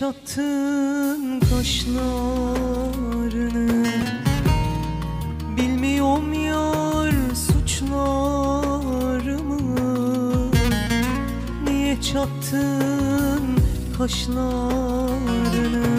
çattın kaşlarını. Bilmiyorum yar suçlarımı. Niye çattın kaşlarını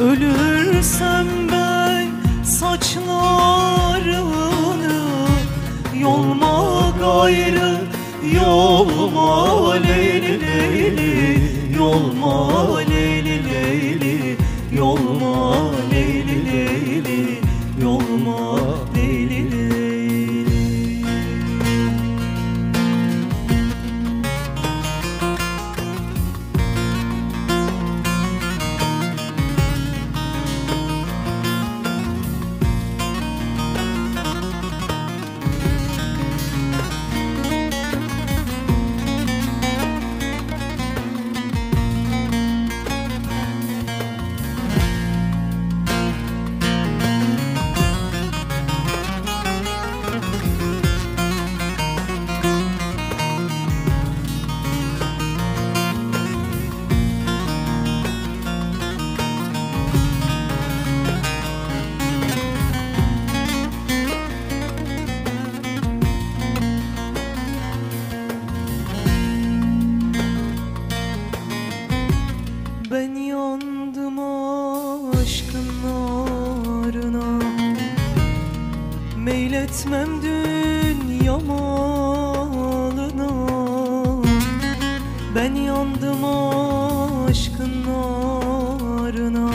Ölürsem ben saçlarını Yolma gayrı Yolma leyli leyli Yolma leyli Meyletmem dünya malına Ben yandım aşkın narına.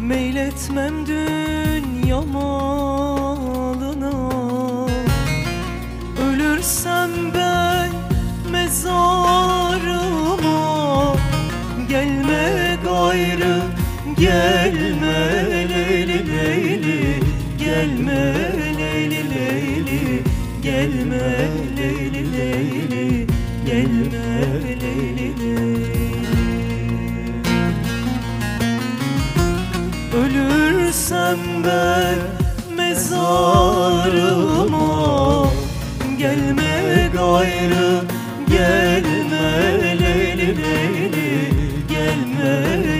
Meyletmem dünya malına Ölürsem ben mezarıma. Gelme gayrı gelme leyli leyli Gelme Ölürsem ben mezarıma. Gelme gayrı gelme leyli leyli. Gelme